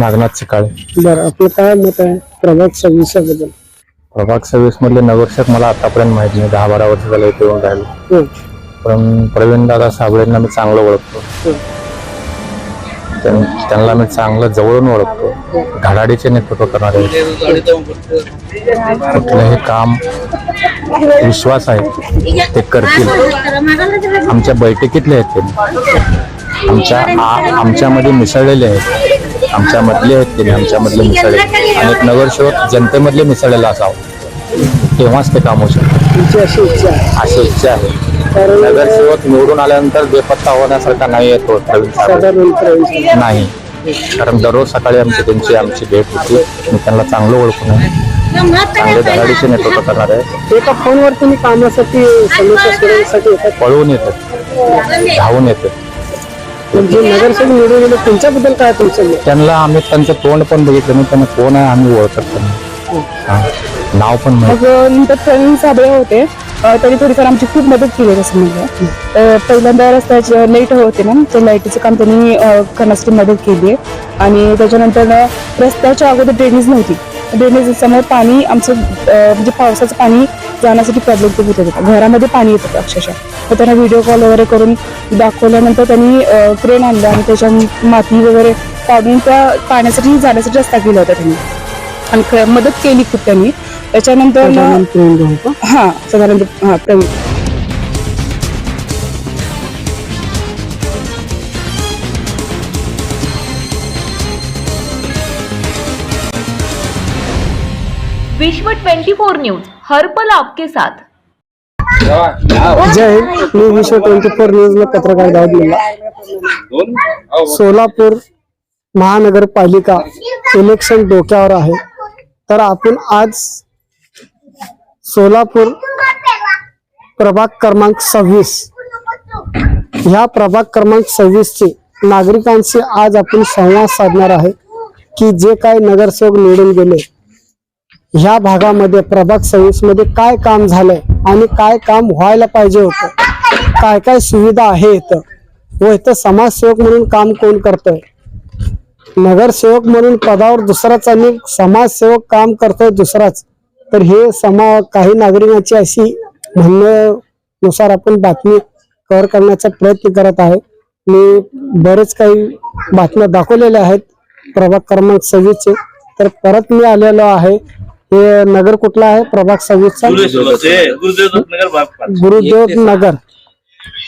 नागनाथ चिकाळे. बरं आपलं काय मत आहे प्रभाग सव्वीसा बद्दल प्रभाग सव्वीस मधले नगरसेवक मला आतापर्यंत माहिती नाही दहा बारा वर्ष झालं इथे येऊन राहिलो. हं, पण प्रवीण दादा साबळेंना मी चांगलं ओळखतो. हं. त्यां- त्यांना मी चांगलं जवळून ओळखतो. धडाडीचे नेतृत्व करणारे. कुठलंही काम विश्वास आहे ते करतील. आमच्या बैठकीतले आहेत ते. आमच्या आ- आमच्यामध्ये मिसळलेले आहेत. आमच्यामधले आहेत ते आमच्यामधले मिसळले. आणि एक नगरसेवक जनतेमधले मिसळलेला असावं तेव्हाच ते काम होऊ शकतं अशी इच्छा आहे. अशी इच्छा आहे. कारण नगरसेवक निवडून आल्यानंतर बेपत्ता होण्यासारखा नाही येतो प्रवीण नाही. कारण दररोज सकाळी आमची त्यांची आमची भेट होती. मी त्यांना चांगलं ओळखून आहे. चांगले धडाडीचे नेतृत्व करणार आहे. एका फोनवर तुम्ही कामासाठी पळवून येतात. धावून येतात. म्हणजे नगरसेवक निवडून गेले त्यांच्याबद्दल काय तुमचं मत? त्यांना आम्ही त्यांचं तोंड पण बघितलं नाही त्यांना कोण आहे आम्ही ओळखत पण नाही. हा. नाव पण माहीत मग नंतर प्रवीण साबळे होते अ, त्यांनी थोडीफार आमची खूप मदत केली तसं म्हणजे पहिल्यांदा रस्त्याचे लाइट होते ना ते लाईटीचं काम त्यांनी अ, करण्यासाठी मदत केली आहे आणि त्याच्यानंतर ना, रस्त्याच्या अगोदर ड्रेनेज नव्हती ड्रेनेज समोर पाणी आमचं अ, म्हणजे पावसाचं पाणी जाण्यासाठी प्रॉब्लेम खूप होत होता. घरामध्ये पाणी येत होतं अक्षरशः. तर त्यांना व्हिडिओ कॉल वगैरे करून दाखवल्यानंतर त्यांनी क्रेन आणलं आणि त्याच्या माती वगैरे काढून त्या पाण्यासाठी जाण्यासाठी रस्ता केला होता त्यांनी. आणि मदत केली खूप त्यांनी. त्याच्यानंतर साधारण? हा सदानंद हा प्रवीण. विश्व 24 न्यूज हर पल आपके साथ. जय हिंद. मी विश्व ट्वेंटी फोर न्यूज ला पत्रकार दाऊद मुल्ला सोलापूर महानगरपालिका इलेक्शन डोक्यावर आहे. तर आपण आज सोलापूर प्रभाग क्रमांक सव्वीस. ह्या प्रभाग क्रमांक सव्वीसचे नागरिकांशी आज आपण संवाद साधणार आहे की जे काही नगरसेवक निवडून गेले ह्या भागामध्ये प्रभाग सव्वीसमध्ये काय काम झालंय आणि काय काम व्हायला पाहिजे होतं? काय काय सुविधा आहे इथं व इथं समाजसेवक म्हणून काम कोण करतोय? नगरसेवक म्हणून पदावर दुसराच आणि समाजसेवक काम करतोय दुसराच. तर हे समा काही नागरिकांची अशी म्हणण्यानुसार आपण बातमी कव्हर करण्याचा प्रयत्न करत आहे. मी बरेच काही बातम्या दाखवलेल्या आहेत. प्रभाग क्रमांक सव्वीसचे. तर परत मी आलेलो आहे हे नगर कुठला आहे? प्रभाग सव्वीसचा गुरुदेव नगर.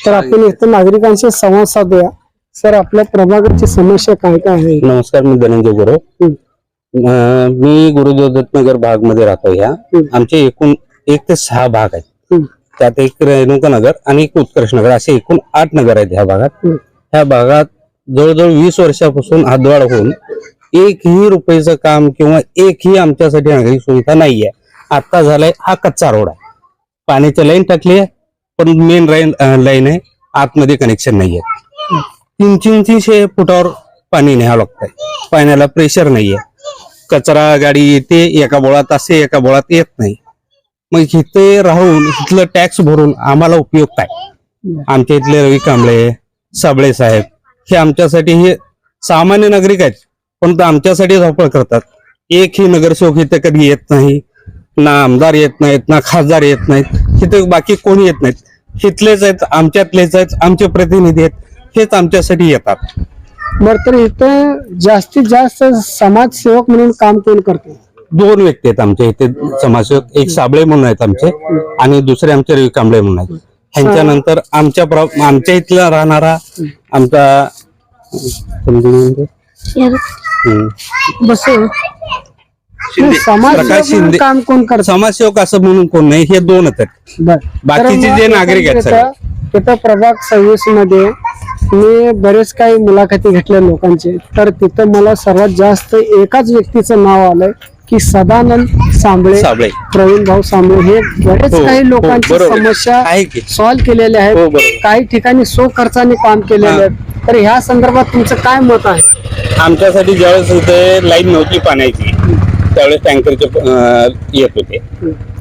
तर आपण इथं नागरिकांशी संवाद साधूया. सर आपल्या प्रभागाची समस्या काय काय आहे? नमस्कार मी धनंजय गुरव. अं, मी गुरुदेव दत्तनगर भागमध्ये राहतो ह्या. आमचे एकूण एक ते सहा भाग आहेत. त्यात एक रेणुका नगर आणि एक उत्कर्ष नगर. असे एकूण आठ नगर आहेत ह्या भागात. ह्या भागात जवळजवळ वीस वर्षापासून हातवाड होऊन एकही रुपयाचं काम किंवा एकही आमच्यासाठी नागरिक सुविधा नाहीये. आता झालाय हा कच्चा रोड आहे. पाण्याची लाईन टाकली आहे पण मेन लाईन लाईन आहे. आतमध्ये कनेक्शन नाहीये. तीन तीन तीनशे फुटावर पाणी न्यावं लागतंय. पाण्याला प्रेशर नाहीये. कचरा गाडी येते एका बोळात असे एका बोळात येत नाही. मग इथे राहून इथलं टॅक्स भरून आम्हाला उपयोग काय आमच्या इथले रवी कांबळे साबळे साहेब हे आमच्यासाठी हे सामान्य नागरिक आहेत. पण ते आमच्यासाठी धावपळ करतात. एकही नगरसेवक इथे कधी येत नाही ना आमदार येत नाहीत ना खासदार येत नाहीत. इथे बाकी कोणी येत नाहीत. इथलेच आहेत आमच्यातलेच आहेत आमचे प्रतिनिधी आहेत. हेच आमच्यासाठी येतात. बरं तर इथं जास्तीत जास्त समाजसेवक म्हणून काम कोण करते? दोन व्यक्ती आहेत आमच्या इथे समाजसेवक एक साबळे म्हणून आहेत आमचे आणि दुसरे आमचे रवी कांबळे म्हणून आहेत. ह्यांच्यानंतर आमच्या प्र- आमच्या इथला राहणारा आमचा हम्म. बस प्रकाश समाजसेवक शिंदे. काम कोण करत समाजसेवक असं म्हणून कोण नाही हे दोनच आहेत बाकीचे जे नागरिक आहेत. तिथं प्रभाग सव्वीसमध्ये मी बरेच काही मुलाखती घेतल्या लोकांचे तर तिथं मला सर्वात जास्त एकाच व्यक्तीचं नाव आलंय की सदानंद सांबळे साबळे प्रवीण भाऊ सांबळे हे बरेच हो, काही हो, लोकांची बरोबर. समस्या आहे की सॉल्व्ह केलेल्या हो, आहेत बरोबर. काही ठिकाणी सो खर्चाने काम केलेले हा. आहेत तर ह्या संदर्भात तुमचं काय मत आहे आमच्यासाठी ज्यावेळेस इथे लाईन नव्हती पाण्याची त्यावेळेस टँकरचे येत होते.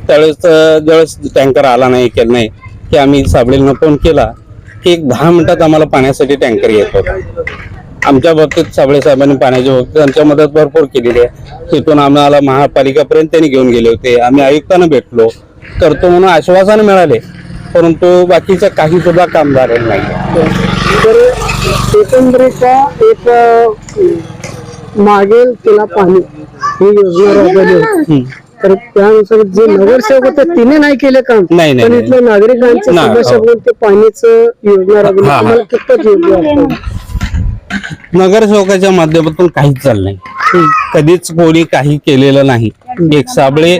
त्यावेळेस ज्यावेळेस टँकर आला नाही केलं नाही की आम्ही साबळेंना फोन केला की एक दहा मिनिटात आम्हाला पाण्यासाठी टँकर येत होता. आमच्या बाबतीत साबळे साहेबांनी पाण्याच्या बाबतीत त्यांच्या मदत भरपूर केलेली आहे. तिथून आम्हाला महापालिकापर्यंत त्यांनी घेऊन गेले होते. आम्ही आयुक्तांना भेटलो. करतो म्हणून आश्वासन मिळाले. परंतु बाकीचं काही सुद्धा काम झालेलं नाही. तर एकंदरीतच्या एक मागेल तिला पाणी ही योजना राबवली होती. तर त्यानुसार जे नगरसेवक होते तिने नाही केले काम नाही, नाही, पण नाही. इथल्या नागरिकांची नाही, समस्या हो. बघून ते पाण्याचं योजना राबवली. तुम्हाला कितपत योग्य वाटतं नगरसेवकाच्या माध्यमातून काहीच चाललं नाही. कधीच कोणी काही केलेलं नाही. एक साबळे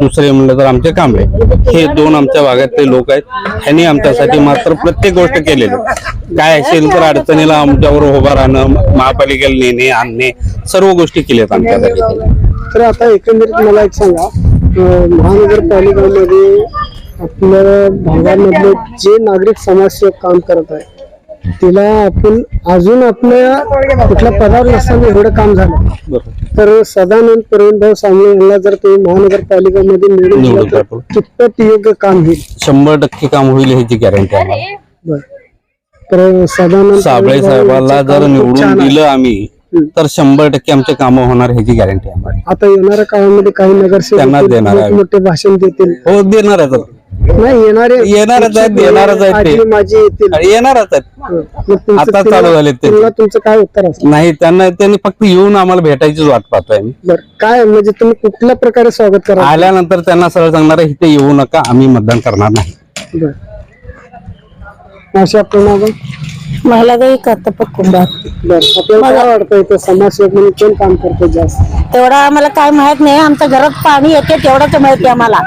दुसरे म्हणलं तर आमचे कांबळे. हे दोन आमच्या भागातले लोक आहेत. ह्यांनी आमच्यासाठी मात्र प्रत्येक गोष्ट केलेली. काय असेल तर अडचणीला आमच्यावर उभा राहणं महापालिकेला नेणे आणणे सर्व गोष्टी केल्यात आमच्यासाठी. तर आता एकंदरीत मला एक सांगा महानगरपालिकेमध्ये आपल्या भागामधले जे नागरिक समाजसेवक काम करत आहे तिला आपण अजून आपल्या कुठल्या पदावर नसताना एवढं काम झालं तर सदानंद प्रवीणभाऊ सांगले यांना जर तुम्ही महानगरपालिकामध्ये निवडून. कितपत योग्य काम होईल शंभर टक्के काम होईल ह्याची गॅरंटी आहे. तर सदानंद साबळे साहेबाला यांचं जर निवडून आहे. दिलं आम्ही तर शंभर टक्के आमचे कामं होणार ह्याची गॅरंटी आहे आम्हाला आता येणाऱ्या काळामध्ये काही नगरसेवक आहे. मोठे भाषण देतील हो देणार आहेत नाही येणारे येणारच आहेत, येणारच आहेत ते. आजी माझी येतील. येणारच आहेत. मग तुमचं आता तुला- चालू झालेत ते. तुला तुमचं काय उत्तर असेल? नाही त्यांना त्यांनी फक्त येऊन आम्हाला भेटायचीच वाट पाहतोय आम्ही. बर काय म्हणजे तुम्ही कुठल्या प्रकारे स्वागत करा आल्यानंतर त्यांना सरळ सांगणार आहे, इथे येऊ नका आम्ही मतदान करणार नाही. बर. अशा प्रमाणे महिला काही कर्तव्य कुंभार बर. आपल्याला काय वाटतं इथं समाजसेवक म्हणून कोण काम करतो जास्त? तेवढं आम्हाला काय माहीत नाही आमच्या घरात पाणी येते तेवढंच माहिती आम्हाला.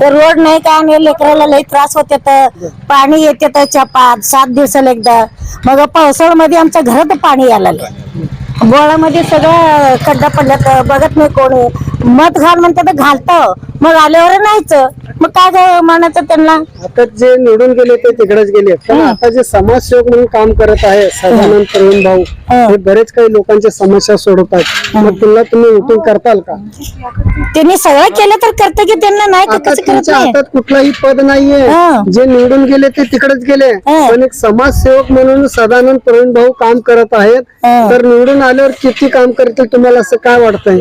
तर रोड नाही काय नाही लेकराला लई त्रास होते तर पाणी येते तर चपात सात दिवसाला एकदा. मग पावसाळ्यामध्ये आमच्या घरात पाणी यायला गोळामध्ये सगळं खड्डा पडल्यात बघत नाही कोणी. मत घाल म्हणतात तर घालतं. मग आल्यावर नाहीच. मग काय म्हणायचं त्यांना? आता जे निवडून गेले ते तिकडेच गेले. पण आता जे समाजसेवक म्हणून काम करत आहे सदानंद प्रवीण भाऊ हे. बरेच काही लोकांच्या समस्या सोडवतात. मग तुला तुम्ही वोटिंग करताल का? त्यांनी सगळं केलं तर करतं की त्यांना नाही आता तुमच्या हातात कुठलाही पद नाहीये. जे निवडून गेले ते तिकडेच गेले. पण एक समाजसेवक म्हणून सदानंद प्रवीण भाऊ काम करत आहेत. तर निवडून आल्यावर किती काम करतील तुम्हाला असं काय वाटतंय?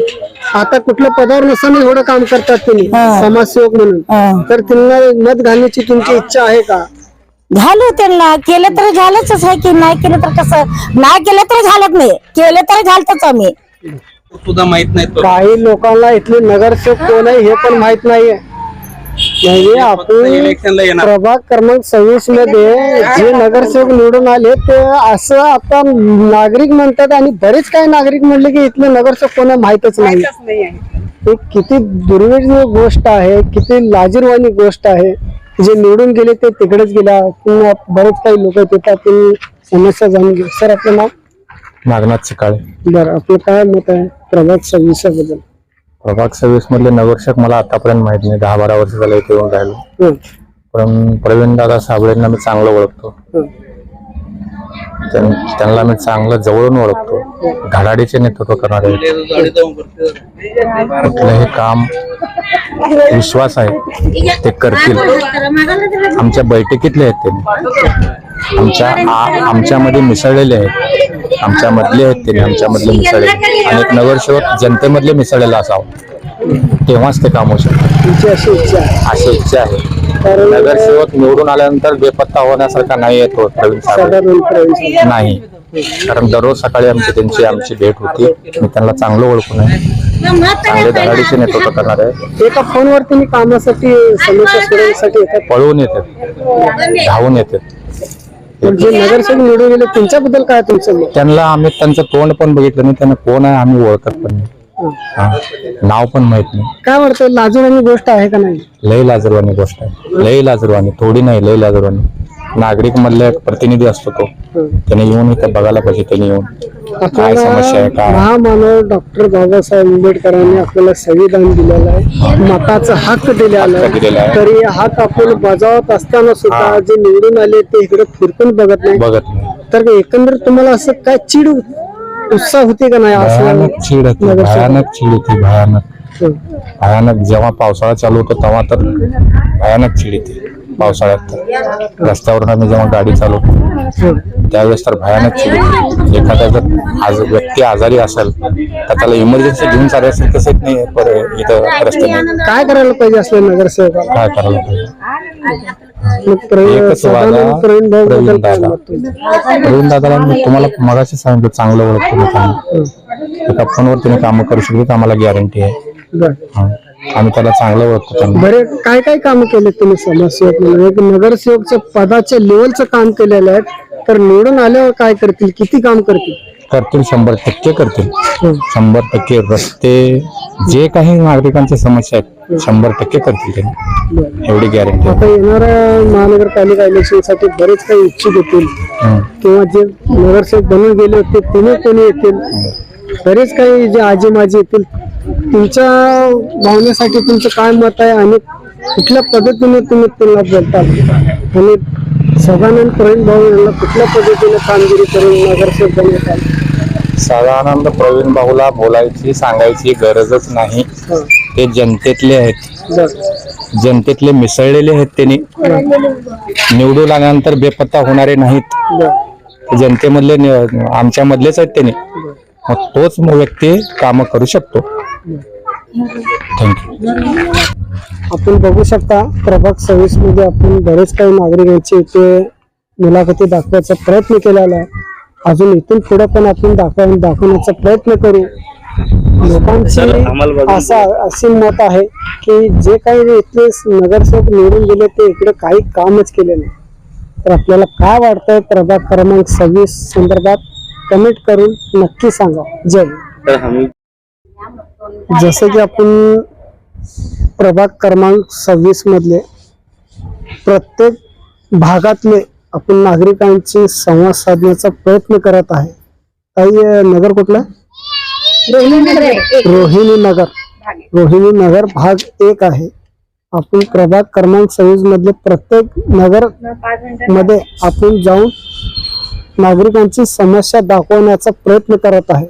आता कुठल्या पदावर नसताना एवढं काम करतात तुम्ही. हा. समाजसेवक म्हणून. हा. तर त्यांना मत घालण्याची तुमची इच्छा आहे का? घालू त्यांना. केलं तर घालच आहे की नाही केलं तर कसं? नाही केलं तर घालत नाही. केलं तर घालतच आम्ही. सुद्धा माहीत नाही काही लोकांना इथले नगरसेवक कोण आहे हे पण माहीत नाहीये. म्हणजे आपण प्रभाग क्रमांक सव्वीसमध्ये जे नगरसेवक निवडून आले ते असं आता नागरिक म्हणतात आणि बरेच काही नागरिक म्हणले की इथले नगरसेवक कोणा माहितच नाही. ही किती दुर्मिळ गोष्ट आहे किती लाजीरवाणी गोष्ट आहे. जे निवडून गेले ते तिकडेच गेल्या पुन्हा बरेच काही लोक तिथे आपण समस्या जाणून घेऊ. सर आपलं नाव? नागनाथ सकाळे बरं आपलं काय मत आहे प्रभाग सव्वीसबद्दल? प्रभाग सव्वीस मधले नगरसेवक मला आतापर्यंत माहीत नाही. दहा बारा वर्ष झाले इथे येऊन राहिलो. पण प्रवीण दादा साबळेंना मी चांगलं ओळखतो. त्यां- त्यांना मी चांगलं जवळून ओळखतो. धडाडीचे नेतृत्व करणारे. आहेत. कुठलंही काम विश्वास आहे ते करतील. आमच्या बैठकीतले आहेत ते. आमच्या आ- आमच्यामध्ये मिसळलेले आहेत. आमच्यामधले आहेत ते आमच्यामधले मिसळलेले. आणि एक नगरसेवक जनतेमधले मिसळलेला असावं. तेव्हाच ते काम होऊ शकतं. तुमची अशी इच्छा आहे. अशी इच्छा आहे. नगरसेवक निवडून आल्यानंतर बेपत्ता होण्यासारखा नाही येतो प्रवीण नाही. कारण दररोज सकाळी आमची त्यांची आमची भेट होती. मी त्यांना चांगलं ओळखून आहे. चांगले धडाडीचे नेतृत्व करणार आहे. एका फोनवर तुम्ही कामासाठी समस्या सोडवण्यासाठी पळवून येतात. धावून येतात. जे नगरसेवक निवडून गेले त्यांच्याबद्दल काय तुमचं मत? त्यांना आम्ही त्यांचं तोंड पण बघितलं नाही त्यांना कोण आहे आम्ही ओळखत पण नाही. हा. नाव पण माहीत नाही. काय वाटतं लाजून गोष्ट आहे का नाही? लय लाजरवाणी गोष्ट आहे. लय लाजरवाणी थोडी नाही लय लाजरवाणी नागरिक मधला एक प्रतिनिधी असतो तो. त्याने येऊन इथे बघायला पाहिजे त्याने येऊन. काय समस्या आहे काय? महामानव डॉक्टर बाबासाहेब आंबेडकरांनी आपल्याला संविधान दिलेलं आहे. मताचा हक्क दिलेला आहे. तरी हा आपण बजावत असताना सुद्धा. जे निवडून आले ते इकडे फिरकून बघत नाही. बघत नाही. तर एकंदर तुम्हाला असं काय चिड उत्साह होते का नाही असं चीड होती. भयानक चीड होती भयानक. भयानक. जेव्हा पावसाळा चालू होतो तेव्हा तर भयानक चीड येते पावसाळ्यात. रस्त्यावरून आम्ही जेव्हा गाडी चालवतो त्यावेळेस तर भयानक एखादा जर आज व्यक्ती आजारी असेल तर त्याला इमर्जन्सी घेऊन चालू असेल तसं येत नाही इथं रस्ते काय करायला पाहिजे असले नगरसेवकाला? काय करायला पाहिजे? प्रवीण दादा. प्रवीण दादाला मी तुम्हाला मगाशी सांगितलं चांगलं ओळखतो एका फोनवर तुम्ही कामं करू शकतो आम्हाला गॅरंटी आहे. आम्ही त्याला चांगलं ओळखतो त्यांना बरे काय काय काम केले तुम्ही समाजसेवक म्हणून? एक नगरसेवकचं पदाच्या लेवलचं काम केलेलं आहे तर निवडून आल्यावर काय करतील? किती काम करतील? करतील शंभर टक्के करतील. शंभर टक्के रस्ते जे काही नागरिकांच्या समस्या आहेत शंभर टक्के करतील ते. एवढी गॅरंटी आता येणाऱ्या महानगरपालिका इलेक्शनसाठी बरेच काही इच्छुक येतील किंवा जे नगरसेवक बनून गेले होते तिने कोणी येतील? बरेच काही जे आजी माजी येतील तुमच्या भावनेसाठी तुमचं काय मत आहे आणि कुठल्या पद्धतीने तुम्ही त्यांना बोलताल आणि सदानंद प्रवीण भाऊ यांना कुठल्या पद्धतीने कामगिरी करून नगरसेवक साधारणतः प्रवीण भाऊला बोलायची सांगायची गरजच नाही. ते जनतेतले आहेत. जनतेतले मिसळलेले आहेत त्यांनी. निवडून आल्यानंतर बेपत्ता होणारे नाहीत. जनतेमधले नि- आमच्या मधलेच आहेत त्यांनी. मग तोच व्यक्ती काम करू शकतो. थँक्यू आपण बघू शकता प्रभाग सव्वीसमध्ये आपण बरेच काही नागरिकांची इथे मुलाखती दाखवायचा प्रयत्न केलेला आहे. अजून इथून पुढे पण आपण दाखव दाखवण्याचा प्रयत्न करू. लोकांची असा अशी मत आहे की जे काही इथले नगरसेवक निवडून गेले ते इकडे काही कामच केले नाही. तर आपल्याला काय वाटतंय प्रभाग क्रमांक सव्वीस संदर्भात? कमेंट करून नक्की सांगा. जय जसं की आपण प्रभाग क्रमांक सव्वीस मधले प्रत्येक भागातले आपण नागरिकांशी संवाद साधण्याचा प्रयत्न करत आहे. काही नगर कुठलं? रोहिणी नगर रोहिणी नगर भाग एक आहे. आपण प्रभाग क्रमांक सव्वीस मधले प्रत्येक नगरमध्ये आपण जाऊन नागरिकांची समस्या दाखवण्याचा प्रयत्न करत आहे.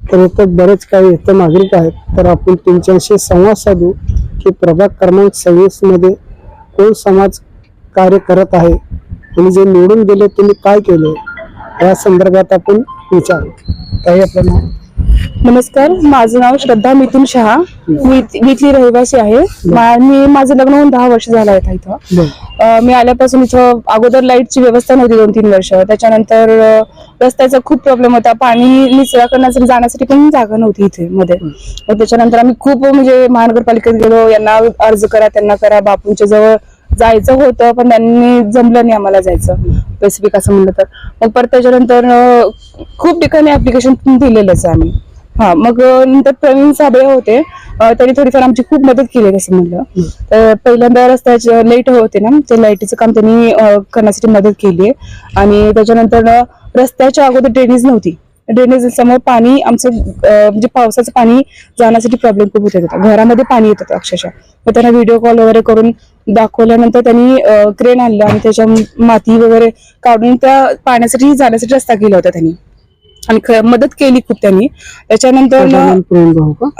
तर इथं बरेच काही इथं नागरिक आहेत. तर आपण त्यांच्याशी संवाद साधू की प्रभाग क्रमांक सव्वीसमध्ये कोण समाज कार्य करत आहे आणि जे निवडून गेले त्यांनी काय केले? या संदर्भात आपण विचारू. काही आपलं नमस्कार माझं नाव श्रद्धा मिथुन शहा. मी इथली रहिवासी आहे. मा- माझं लग्न होऊन दहा वर्ष झालं आहे इथं. मी आल्यापासून इथं अगोदर लाईटची व्यवस्था नव्हती दोन तीन वर्ष. त्याच्यानंतर रस्त्याचा खूप प्रॉब्लेम होता. पाणी निचरा करण्यासाठी जाण्यासाठी पण जागा नव्हती इथे मध्ये. मग त्याच्यानंतर आम्ही खूप म्हणजे महानगरपालिकेत गेलो. यांना अर्ज करा त्यांना करा. बापूंच्या जवळ जायचं होतं पण त्यांनी जमलं नाही आम्हाला जायचं. स्पेसिफिक असं म्हणलं तर. मग परत त्याच्यानंतर खूप ठिकाणी ऍप्लिकेशन दिलेलंच आहे आम्ही. हा मग नंतर प्रवीण साबळे होते. त्यांनी थोडीफार आमची खूप मदत केली तसं म्हणलं. तर पहिल्यांदा रस्त्याचे लाइट होते ना ते लाईटीचं काम त्यांनी करण्यासाठी मदत केली आणि त्याच्यानंतर रस्त्याच्या अगोदर ड्रेनेज नव्हती. ड्रेनेज समोर पाणी आमचं म्हणजे पावसाचं पाणी जाण्यासाठी प्रॉब्लेम खूप होत होता. घरामध्ये पाणी येत होतं अक्षरशः. मग त्यांना व्हिडिओ कॉल वगैरे करून दाखवल्यानंतर त्यांनी क्रेन आणलं आणि त्याच्या माती वगैरे काढून त्या पाण्यासाठी जाण्यासाठी रस्ता केला होता त्यांनी. आणि मदत केली खूप त्यांनी. त्याच्यानंतर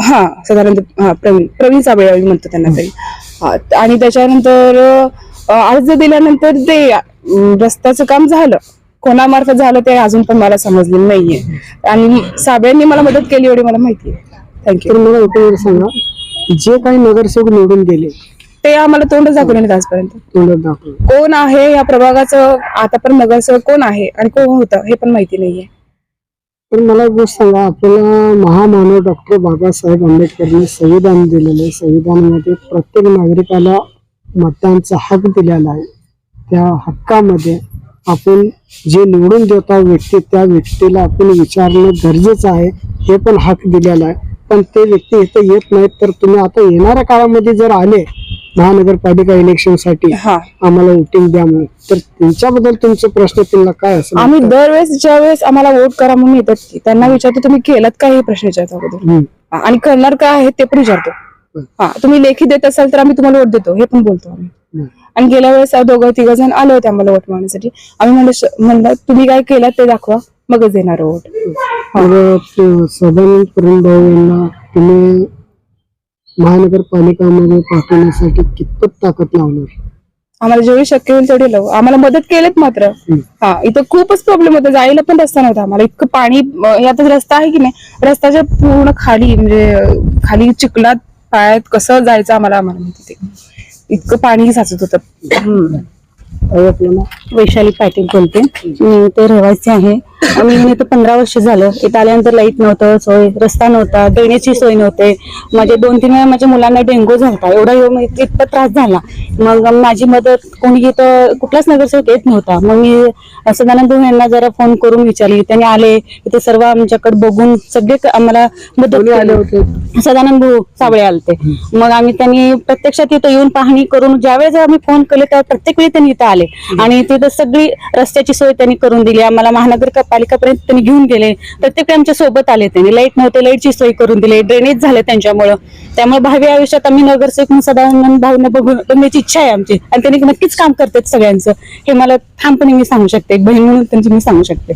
हा साधारण हा प्रवीण प्रवीण साबळे म्हणतो त्यांना तरी. आणि त्याच्यानंतर अर्ज दिल्यानंतर ते रस्त्याचं काम झालं. कोणामार्फत झालं ते अजून पण मला समजलेलं नाहीये. आणि साबळ्यांनी मला मदत केली एवढी मला माहिती आहे. थँक्यू तर मला सांगा. जे काही नगरसेवक निवडून गेले ते आम्हाला तोंड दाखवले नाहीत आजपर्यंत. कोण आहे या प्रभागाचं आतापर्यंत नगरसेवक कोण आहे आणि कोण होतं हे पण माहिती नाहीये. तर मला एक गोष्ट सांगा आपल्याला महामानव डॉक्टर बाबासाहेब आंबेडकरने संविधान दिलेलं आहे. संविधानामध्ये प्रत्येक नागरिकाला मतांचा हक दिलेला आहे. त्या हक्कामध्ये आपण जे निवडून देतो व्यक्ती त्या व्यक्तीला आपण विचारणं गरजेचं आहे हे पण हक दिलेला आहे. पण ते व्यक्ती इथं येत नाहीत तर तुम्ही आता येणाऱ्या काळामध्ये जर आले महानगरपालिका इलेक्शनसाठी हा. आम्हाला वोटिंग द्या म्हणून. तर त्यांच्याबद्दल तुमचे प्रश्न त्यांना काय असेल आम्ही दरवेळेस ज्या वेळेस आम्हाला वोट करा म्हणून येतात. त्यांना विचारतो तुम्ही केलात का हे प्रश्न विचारतो अगोदर हम्म. हा, आणि करणार काय आहे ते पण विचारतो. हा तुम्ही लेखी देत असाल तर आम्ही तुम्हाला वोट देतो हे पण बोलतो आम्ही. हम्म. आणि गेल्या वेळेस दोघं तिघ जण आले होते आम्हाला वोट मागण्यासाठी. आम्ही म्हणलं श- म्हणलं तुम्ही काय केलं ते दाखवा मगच देणार वोट ते सदानंद भाऊ यांना तुम्ही महानगरपालिकामध्ये पाठवण्यासाठी कितपत ताकद लावणार? आम्हाला जेवढी शक्य होईल तेवढी लावू. आम्हाला मदत केलीत मात्र. हा इथं खूपच प्रॉब्लेम होता. जायला पण रस्ता नव्हता आम्हाला. इतकं पाणी आता रस्ता आहे की नाही? रस्त्याच्या पूर्ण खाली म्हणजे खाली चिखलात पायात कसं जायचं आम्हाला आम्हाला माहिती ते इतकं पाणी साचत होतं. वैशाली पाटील बोलते. मी इथे रहिवासी आहे. आम्ही इथं पंधरा वर्ष झालं. इथं आल्यानंतर लाइट नव्हतं सोय रस्ता नव्हता ड्रेनेजची सोय नव्हते. माझे दोन तीन वेळा माझ्या मुलांना डेंगू झाला एवढा इतका त्रास झाला. मग माझी मदत कोणी इथं कुठलाच नगरसेवक येत नव्हता. मग मी सदानंद यांना जरा फोन करून विचारली. त्यांनी आले. इथे सर्व आमच्याकडे बघून सगळे आम्हाला मदत आले. होते? सदानंद भाऊ साबळे आलते. मग आम्ही त्यांनी प्रत्यक्षात इथं येऊन पाहणी करून ज्यावेळेस आम्ही फोन केले तेव्हा प्रत्येक वेळी त्यांनी इथं आले. आणि तिथं सगळी रस्त्याची सोय त्यांनी करून दिली. आम्हाला महानगरपालिकापर्यंत त्यांनी घेऊन गेले. प्रत्येक आमच्यासोबत आले त्यांनी. लाइट नव्हते लाईटची सोय करून दिली. ड्रेनेज झाले त्यांच्यामुळं. त्यामुळे भावी आयुष्यात आम्ही नगरसेवक म्हणून सदानंद भाऊने बघून बघण्याची इच्छा आहे आमची. आणि त्यांनी नक्कीच काम करतात सगळ्यांचं. हे मला ठामपणे मी सांगू शकते. बहीण म्हणून त्यांची मी सांगू शकते.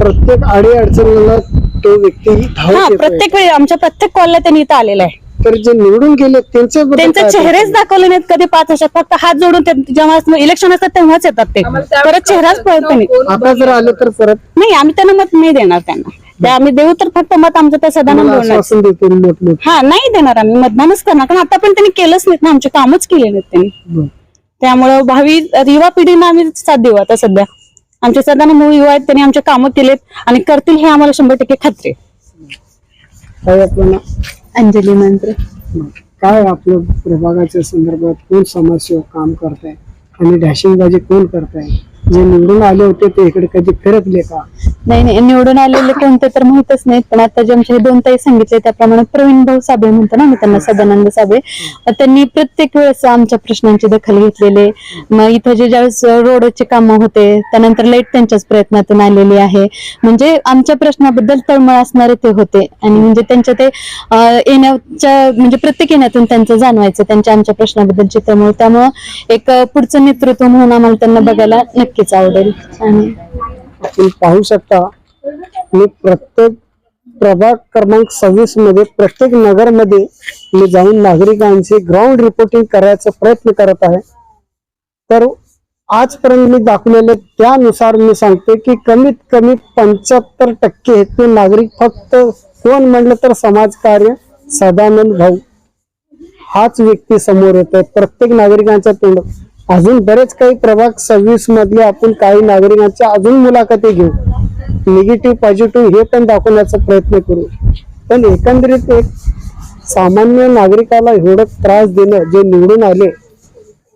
प्रत्येक अडी अडचणीला तो व्यक्ती हा. प्रत्येक वेळी आमच्या प्रत्येक कॉलला त्यांनी इथं आलेला आहे. तर जे निवडून गेले त्यांचे त्यांचे चेहरेच दाखवले नाहीत कधी पाच वर्षात. फक्त हात जोडून ते जेव्हा इलेक्शन असतात तेव्हाच येतात ते. परत चेहराच पळत नाही. आता जर आले तर परत नाही आम्ही त्यांना मत नाही देणार त्यांना. ते आम्ही देऊ तर फक्त मत आमचं त्या सदानंद हा नाही देणार आम्ही. मतदानच करणार. कारण आता पण त्यांनी केलंच नाहीत ना आमचे कामच केले नाहीत त्यांनी. त्यामुळं भावी युवा पिढीनं आम्ही साथ देऊ आता सध्या. आमचे सदानंद युवा आहेत त्यांनी आमचे कामं केलेत आणि करतील हे आम्हाला शंभर टक्के खात्री काय आपलं नाव? अंजली मंत्र. काय आपलं प्रभागाच्या संदर्भात कोण समाजसेवक काम करताय? आणि डॅशिंगबाजी कोण करताय? जे निवडून आले होते ते इकडे कधी फिरकले का? नाही नाही निवडून आलेले कोणते तर माहितच नाहीत पण आता जे आमचे हे दोन ताई सांगितले त्याप्रमाणे प्रवीण भाऊ साबळे म्हणतो ना मी त्यांना सदानंद साबळे त्यांनी प्रत्येक वेळेस आमच्या प्रश्नांची दखल घेतलेले मग इथं जे ज्यावेळेस रोडचे कामं होते त्यानंतर लाइट त्यांच्याच प्रयत्नातून आलेली आहे. म्हणजे आमच्या प्रश्नाबद्दल तळमळ असणारे ते होते. आणि म्हणजे त्यांच्या ते येण्याच्या म्हणजे प्रत्येक येण्यातून त्यांचं जाणवायचं त्यांच्या आमच्या प्रश्नाबद्दलची तळमळ. त्यामुळं एक पुढचं नेतृत्व म्हणून आम्हाला त्यांना बघायला नक्कीच आवडेल. आपण पाहू शकता मी प्रत्येक प्रभाग क्रमांक सव्वीसमध्ये प्रत्येक नगरमध्ये मी जाऊन नागरिकांची ग्राउंड रिपोर्टिंग करायचा प्रयत्न करत आहे. तर आजपर्यंत मी दाखवलेले त्यानुसार मी सांगते की कमीत कमी पंच्याहत्तर टक्के ते नागरिक फक्त कोण म्हणलं तर समाजकार्य सदानंद भाऊ. हाच व्यक्ती समोर येतोय प्रत्येक नागरिकांच्या तोंडात अजून बरेच काही प्रभाग सव्वीस मधले आपण काही नागरिकांच्या अजून मुलाखती घेऊ. निगेटिव्ह पॉझिटिव्ह हे पण दाखवण्याचा प्रयत्न करू. पण एकंदरीत एक सामान्य नागरिकाला एवढं त्रास देणं जे निवडून आले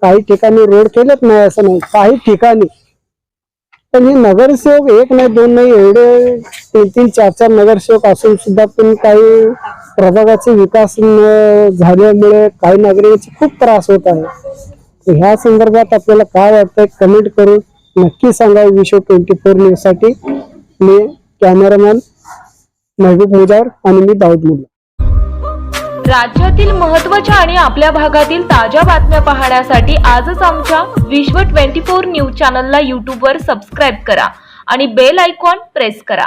काही ठिकाणी रोड केलेच नाही असं नाही काही ठिकाणी. पण हे नगरसेवक एक नाही दोन नाही एवढे तीन तीन चार चार नगरसेवक असून सुद्धा पण काही प्रभागाचे विकास न झाल्यामुळे काही नागरिकांचे खूप त्रास होत आहे. ह्या संदर्भात आपल्याला काय वाटतंय कमेंट करून नक्की सांगा विश्व ट्वेंटी फोर न्यूजसाठी. मी कॅमेरामॅन महबूब मुजार आणि मी दाऊद मुल्ला. राज्यातील महत्त्वाच्या आणि आपल्या भागातील ताज्या बातम्या पाहण्यासाठी आजच आमच्या विश्व 24 न्यूज चॅनलला यूट्यूबवर सबस्क्राईब करा आणि बेल आयकॉन प्रेस करा.